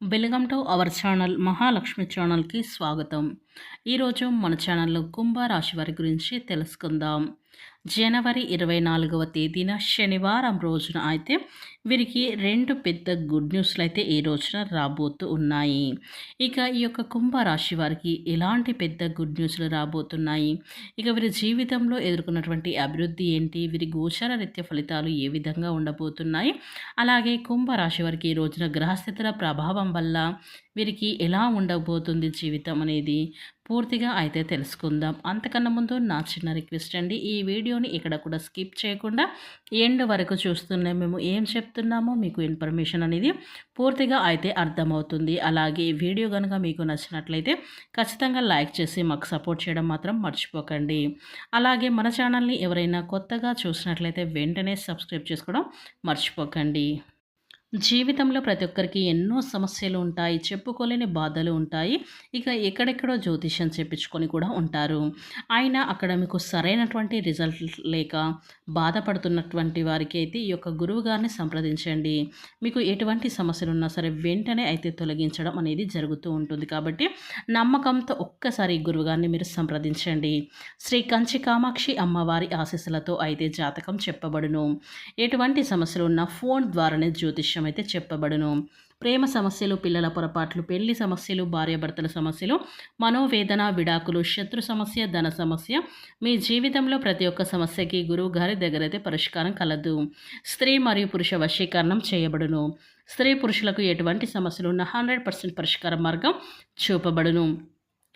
Welcome to our channel Mahalakshmi ఛానల్కి స్వాగతం. ఈరోజు మన ఛానల్లో కుంభరాశి వారి గురించి తెలుసుకుందాం. జనవరి ఇరవై నాలుగవ తేదీన శనివారం రోజున అయితే వీరికి రెండు పెద్ద గుడ్ న్యూస్లు అయితే ఈ రోజున రాబోతూ ఉన్నాయి. ఇక ఈ యొక్క కుంభరాశి వారికి ఎలాంటి పెద్ద గుడ్ న్యూస్లు రాబోతున్నాయి? ఇక వీరి జీవితంలో ఎదుర్కొన్నటువంటి అభివృద్ధి ఏంటి? వీరి గోచర నిత్య ఫలితాలు ఏ విధంగా ఉండబోతున్నాయి? అలాగే కుంభరాశి వారికి ఈ రోజున గ్రహస్థితుల ప్రభావం వల్ల వీరికి ఎలా ఉండబోతుంది జీవితం అనేది పూర్తిగా అయితే తెలుసుకుందాం. అంతకన్నా ముందు నా చిన్న రిక్వెస్ట్ అండి ఈ వీడియోని ఇక్కడ కూడా స్కిప్ చేయకుండా ఎండ్ వరకు చూస్తున్నాం మేము ఏం చెప్తున్నామో మీకు ఇన్ఫర్మేషన్ అనేది పూర్తిగా అయితే అర్థమవుతుంది. అలాగే వీడియో కనుక మీకు నచ్చినట్లయితే ఖచ్చితంగా లైక్ చేసి మాకు సపోర్ట్ చేయడం మాత్రం మర్చిపోకండి. అలాగే మన ఛానల్ని ఎవరైనా కొత్తగా చూసినట్లయితే వెంటనే సబ్స్క్రైబ్ చేసుకోవడం మర్చిపోకండి. జీవితంలో ప్రతి ఒక్కరికి ఎన్నో సమస్యలు ఉంటాయి చెప్పుకోలేని బాధలు ఉంటాయి. ఇక ఎక్కడెక్కడో జ్యోతిష్యం చెప్పించుకొని కూడా ఉంటారు. అయినా అక్కడ మీకు సరైనటువంటి రిజల్ట్ లేక బాధపడుతున్నటువంటి వారికి అయితే ఈ యొక్క గురువు గారిని సంప్రదించండి. మీకు ఎటువంటి సమస్యలు ఉన్నా సరే వెంటనే అయితే తొలగించడం అనేది జరుగుతూ ఉంటుంది. కాబట్టి నమ్మకంతో ఒక్కసారి ఈ గురువుగారిని మీరు సంప్రదించండి. శ్రీ కంచి కామాక్షి అమ్మవారి ఆశీస్సులతో అయితే జాతకం చెప్పబడును. ఎటువంటి సమస్యలు ఉన్నా ఫోన్ ద్వారానే జ్యోతిష్యం విషయం అయితే చెప్పబడును. ప్రేమ సమస్యలు పిల్లల పొరపాట్లు పెళ్ళి సమస్యలు భార్యాభర్తల సమస్యలు మనోవేదన విడాకులు శత్రు సమస్య ధన సమస్య మీ జీవితంలో ప్రతి ఒక్క సమస్యకి గురువు గారి దగ్గర అయితే పరిష్కారం కలదు. స్త్రీ మరియు పురుష వశీకరణం చేయబడును. స్త్రీ పురుషులకు ఎటువంటి సమస్యలు ఉన్న హండ్రెడ్ పర్సెంట్ పరిష్కార మార్గం చూపబడును.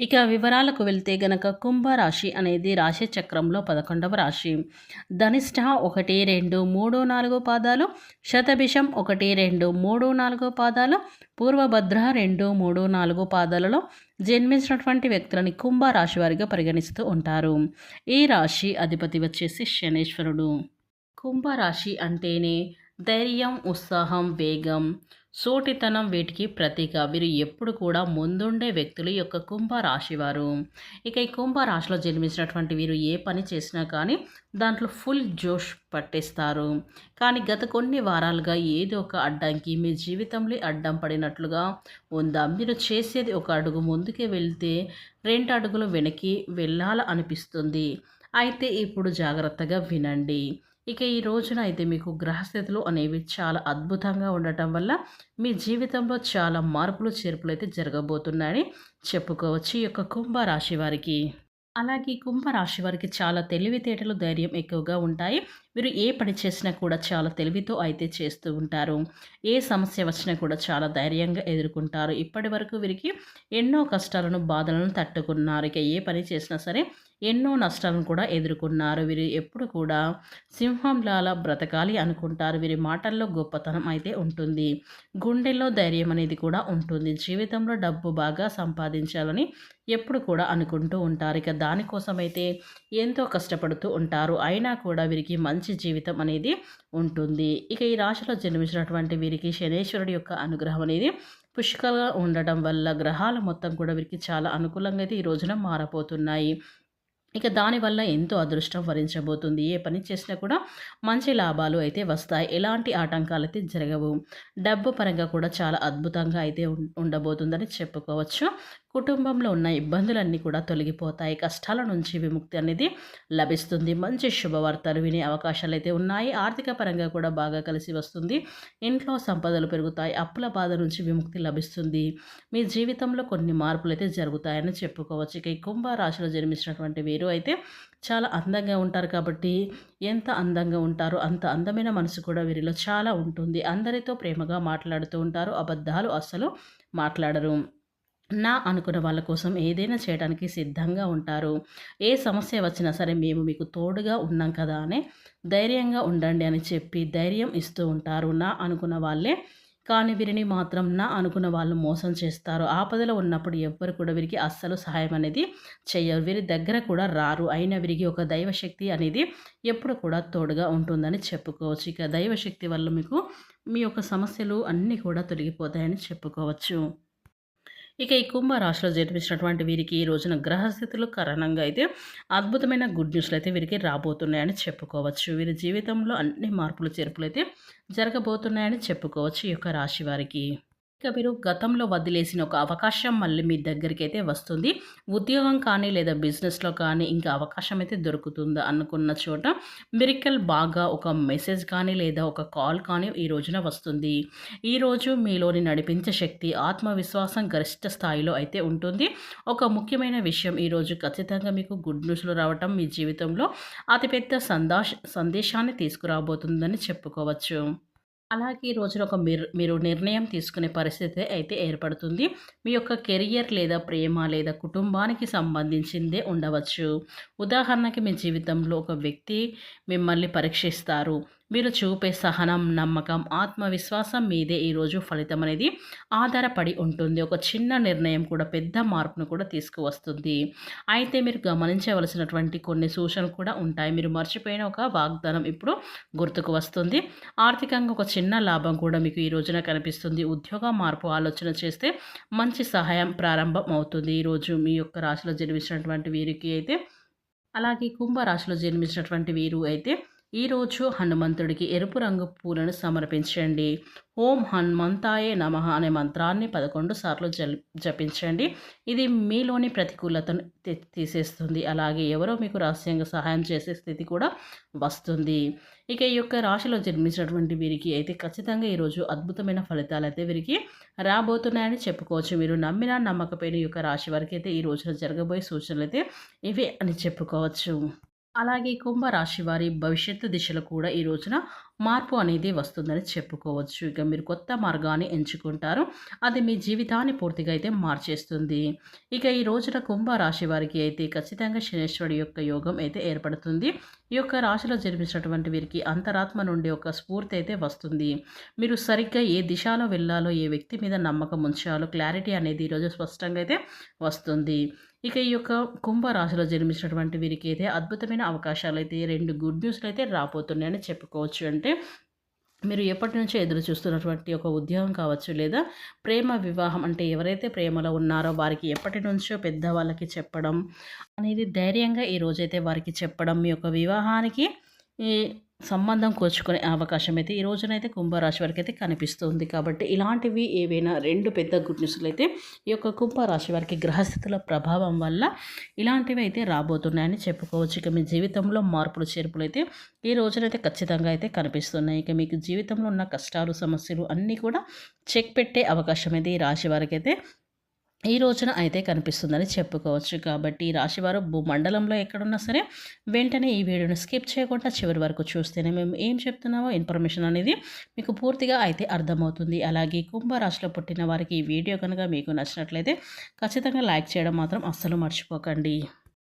ఇక వివరాలకు వెళ్తే గనక కుంభరాశి అనేది రాశి చక్రంలో పదకొండవ రాశి. ధనిష్ట ఒకటి రెండు మూడు నాలుగు పాదాలు శతభిషం ఒకటి రెండు మూడు నాలుగు పాదాలు పూర్వభద్ర రెండు మూడు నాలుగు పాదాలలో జన్మించినటువంటి వ్యక్తులని కుంభరాశి వారిగా పరిగణిస్తూ ఉంటారు. ఈ రాశి అధిపతి వచ్చేసి శనేశ్వరుడు. కుంభరాశి అంటేనే ధైర్యం ఉత్సాహం వేగం. సోటితనం వీటికి ప్రతీక. వీరు ఎప్పుడు కూడా ముందుండే వ్యక్తులు యొక్క కుంభ రాశివారు ఇక ఈ కుంభరాశిలో జన్మించినటువంటి వీరు ఏ పని చేసినా కానీ దాంట్లో ఫుల్ జోష్ పట్టేస్తారు. కానీ గత కొన్ని వారాలుగా ఏదో ఒక అడ్డంకి మీ జీవితంలో అడ్డం పడినట్లుగా ఉందా? మీరు చేసేది ఒక అడుగు ముందుకే వెళ్తే రెండు అడుగులు వెనక్కి వెళ్ళాల అనిపిస్తుంది అయితే ఇప్పుడు జాగ్రత్తగా వినండి. ఇక ఈ రోజున అయితే మీకు గ్రహస్థితులు అనేవి చాలా అద్భుతంగా ఉండటం వల్ల మీ జీవితంలో చాలా మార్పులు చేర్పులు అయితే జరగబోతున్నాయని చెప్పుకోవచ్చు ఈ యొక్క కుంభరాశి వారికి. అలాగే కుంభరాశి వారికి చాలా తెలివితేటలు ధైర్యం ఎక్కువగా ఉంటాయి. వీరు ఏ పని చేసినా కూడా చాలా తెలివితో అయితే చేస్తూ ఉంటారు. ఏ సమస్య వచ్చినా కూడా చాలా ధైర్యంగా ఎదుర్కొంటారు. ఇప్పటి వరకు వీరికి ఎన్నో కష్టాలను బాధలను తట్టుకున్నారు. ఇక ఏ పని చేసినా సరే ఎన్నో నష్టాలను కూడా ఎదుర్కొన్నారు. వీరు ఎప్పుడు కూడా సింహంలాలా బ్రతకాలి అనుకుంటారు. వీరి మాటల్లో గొప్పతనం అయితే ఉంటుంది. గుండెల్లో ధైర్యం అనేది కూడా ఉంటుంది. జీవితంలో డబ్బు బాగా సంపాదించాలని ఎప్పుడు కూడా అనుకుంటూ ఉంటారు. ఇక దానికోసం అయితే ఎంతో కష్టపడుతూ ఉంటారు. అయినా కూడా వీరికి మంచి జీవితం అనేది ఉంటుంది. ఇక ఈ రాశిలో జన్మించినటువంటి వీరికి శనేశ్వరుడి యొక్క అనుగ్రహం అనేది పుష్కలంగా ఉండటం వల్ల గ్రహాల మొత్తం కూడా వీరికి చాలా అనుకూలంగా అయితే ఈ రోజున మారపోతున్నాయి ఇక దానివల్ల ఎంతో అదృష్టం వరించబోతుంది. ఏ పని చేసినా కూడా మంచి లాభాలు అయితే వస్తాయి. ఎలాంటి ఆటంకాలు అయితే జరగవు. డబ్బు పరంగా కూడా చాలా అద్భుతంగా అయితే ఉండబోతుందని చెప్పుకోవచ్చు. కుటుంబంలో ఉన్న ఇబ్బందులన్నీ కూడా తొలగిపోతాయి. కష్టాల నుంచి విముక్తి అనేది లభిస్తుంది. మంచి శుభవార్తలు వినే అవకాశాలు అయితే ఉన్నాయి. ఆర్థిక పరంగా కూడా బాగా కలిసి వస్తుంది. ఇంట్లో సంపదలు పెరుగుతాయి. అప్పుల బాధ నుంచి విముక్తి లభిస్తుంది. మీ జీవితంలో కొన్ని మార్పులు అయితే జరుగుతాయని చెప్పుకోవచ్చు. ఇక ఈ కుంభరాశిలో జన్మించినటువంటి వీరు అయితే చాలా అందంగా ఉంటారు కాబట్టి ఎంత అందంగా ఉంటారో అంత అందమైన మనసు కూడా వీరిలో చాలా ఉంటుంది. అందరితో ప్రేమగా మాట్లాడుతూ ఉంటారు. అబద్ధాలు అస్సలు మాట్లాడరు. నా అనుకున్న వాళ్ళ కోసం ఏదైనా చేయడానికి సిద్ధంగా ఉంటారు. ఏ సమస్య వచ్చినా సరే మేము మీకు తోడుగా ఉన్నాం కదా అని ధైర్యంగా ఉండండి అని చెప్పి ధైర్యం ఇస్తూ ఉంటారు. నా అనుకున్న వాళ్ళే కానీ వీరిని మాత్రం నా అనుకున్న వాళ్ళు మోసం చేస్తారు. ఆపదలో ఉన్నప్పుడు ఎవ్వరు కూడా వీరికి అస్సలు సహాయం అనేది చేయరు వీరి దగ్గర కూడా రారు. అయినా వీరికి ఒక దైవశక్తి అనేది ఎప్పుడు కూడా తోడుగా ఉంటుందని చెప్పుకోవచ్చు. ఇక దైవశక్తి వల్ల మీకు మీ యొక్క సమస్యలు అన్నీ కూడా తొలగిపోతాయని చెప్పుకోవచ్చు. ఇక ఈ కుంభ రాశిలో జన్మించినటువంటి వీరికి ఈ రోజున గ్రహస్థితులు కారణంగా అయితే అద్భుతమైన గుడ్ న్యూస్లు అయితే వీరికి రాబోతున్నాయని చెప్పుకోవచ్చు. వీరి జీవితంలో అన్ని మార్పులు చేర్పులు అయితే జరగబోతున్నాయని చెప్పుకోవచ్చు ఈ యొక్క రాశి వారికి. ఇక మీరు గతంలో వదిలేసిన ఒక అవకాశం మళ్ళీ మీ దగ్గరికి అయితే వస్తుంది. ఉద్యోగం కానీ లేదా బిజినెస్లో కానీ ఇంకా అవకాశం అయితే దొరుకుతుందా అనుకున్న చోట మిరికల్ బాగా ఒక మెసేజ్ కానీ లేదా ఒక కాల్ కానీ ఈ రోజున వస్తుంది. ఈరోజు మీలోని నడిపించే శక్తి ఆత్మవిశ్వాసం గరిష్ట స్థాయిలో అయితే ఉంటుంది. ఒక ముఖ్యమైన విషయం ఈరోజు ఖచ్చితంగా మీకు గుడ్ న్యూస్లో రావటం మీ జీవితంలో అతిపెద్ద సందాష్ సందేశాన్ని తీసుకురాబోతుందని చెప్పుకోవచ్చు. అలాగే ఈ రోజున ఒక మీరు మీరు నిర్ణయం తీసుకునే పరిస్థితి అయితే ఏర్పడుతుంది. మీ యొక్క కెరియర్ లేదా ప్రేమ లేదా కుటుంబానికి సంబంధించిందే ఉండవచ్చు. ఉదాహరణకి మీ జీవితంలో ఒక వ్యక్తి మిమ్మల్ని పరీక్షిస్తారు. మీరు చూపే సహనం నమ్మకం ఆత్మవిశ్వాసం మీదే ఈరోజు ఫలితం అనేది ఆధారపడి ఉంటుంది. ఒక చిన్న నిర్ణయం కూడా పెద్ద మార్పును కూడా తీసుకువస్తుంది. అయితే మీరు గమనించవలసినటువంటి కొన్ని సూచనలు కూడా ఉంటాయి. మీరు మర్చిపోయిన ఒక వాగ్దానం ఇప్పుడు గుర్తుకు వస్తుంది. ఆర్థికంగా ఒక చిన్న లాభం కూడా మీకు ఈ రోజున కనిపిస్తుంది. ఉద్యోగ మార్పు ఆలోచన చేస్తే మంచి సహాయం ప్రారంభం అవుతుంది ఈరోజు మీ యొక్క రాశిలో జన్మించినటువంటి వీరికి అయితే అలాగే కుంభరాశిలో జన్మించినటువంటి వీరు అయితే ఈరోజు హనుమంతుడికి ఎరుపు రంగు పూలను సమర్పించండి. ఓం హనుమంతాయే నమ అనే మంత్రాన్ని పదకొండు సార్లు జపించండి. ఇది మీలోని ప్రతికూలతను తీసేస్తుంది. అలాగే ఎవరో మీకు రహస్యంగా సహాయం చేసే స్థితి కూడా వస్తుంది. ఇక ఈ యొక్క రాశిలో జన్మించినటువంటి వీరికి అయితే ఖచ్చితంగా ఈరోజు అద్భుతమైన ఫలితాలు అయితే వీరికి రాబోతున్నాయని చెప్పుకోవచ్చు. మీరు నమ్మిన నమ్మకపోయిన యొక్క రాశి వారికి అయితే ఈ రోజున జరగబోయే సూచనలు అయితే ఇవే అని చెప్పుకోవచ్చు. అలాగే కుంభరాశి వారి భవిష్యత్తు దిశలో కూడా ఈ రోజున మార్పు అనేది వస్తుందని చెప్పుకోవచ్చు. ఇక మీరు కొత్త మార్గాన్ని ఎంచుకుంటారు. అది మీ జీవితాన్ని పూర్తిగా అయితే మార్చేస్తుంది. ఇక ఈ రోజున కుంభరాశి వారికి అయితే ఖచ్చితంగా శనేశ్వరుడి యొక్క యోగం అయితే ఏర్పడుతుంది. ఈ యొక్క రాశిలో జన్మించినటువంటి వీరికి అంతరాత్మ నుండి ఒక స్ఫూర్తి అయితే వస్తుంది. మీరు సరిగ్గా ఏ దిశలో వెళ్ళాలో ఏ వ్యక్తి మీద నమ్మకం ఉంచాలో క్లారిటీ అనేది ఈరోజు స్పష్టంగా అయితే వస్తుంది. ఇక ఈ యొక్క కుంభరాశిలో జన్మించినటువంటి వీరికి అయితే అద్భుతమైన అవకాశాలు అయితే రెండు గుడ్ న్యూస్లు అయితే రాబోతున్నాయని చెప్పుకోవచ్చు. అంటే మీరు ఎప్పటి నుంచో ఎదురు చూస్తున్నటువంటి ఒక ఉద్యోగం కావచ్చు లేదా ప్రేమ వివాహం అంటే ఎవరైతే ప్రేమలో ఉన్నారో వారికి ఎప్పటి నుంచో పెద్దవాళ్ళకి చెప్పడం అనేది ధైర్యంగా ఈ రోజైతే వారికి చెప్పడం మీ యొక్క వివాహానికి ఈ సంబంధం కూర్చుకునే అవకాశం అయితే ఈ రోజునైతే కుంభరాశి వారికి అయితే కనిపిస్తుంది. కాబట్టి ఇలాంటివి ఏవైనా రెండు పెద్ద గుడ్ న్యూస్లు అయితే ఈ యొక్క కుంభరాశి వారికి గ్రహస్థితుల ప్రభావం వల్ల ఇలాంటివి అయితే రాబోతున్నాయని చెప్పుకోవచ్చు. ఇక మీ జీవితంలో మార్పులు చేర్పులు అయితే ఈ రోజునైతే ఖచ్చితంగా అయితే కనిపిస్తున్నాయి. ఇక మీకు జీవితంలో ఉన్న కష్టాలు సమస్యలు అన్నీ కూడా చెక్ పెట్టే అవకాశం అయితే ఈ రాశి వారికి అయితే ఈ రోజున అయితే కనిపిస్తుందని చెప్పుకోవచ్చు. కాబట్టి రాశివారు భూమండలంలో ఎక్కడున్నా సరే వెంటనే ఈ వీడియోని స్కిప్ చేయకుండా చివరి వరకు చూస్తేనే మేము ఏం చెప్తున్నామో ఇన్ఫర్మేషన్ అనేది మీకు పూర్తిగా అయితే అర్థమవుతుంది. అలాగే కుంభరాశిలో పుట్టిన వారికి ఈ వీడియో కనుక మీకు నచ్చినట్లయితే ఖచ్చితంగా లైక్ చేయడం మాత్రం అస్సలు మర్చిపోకండి.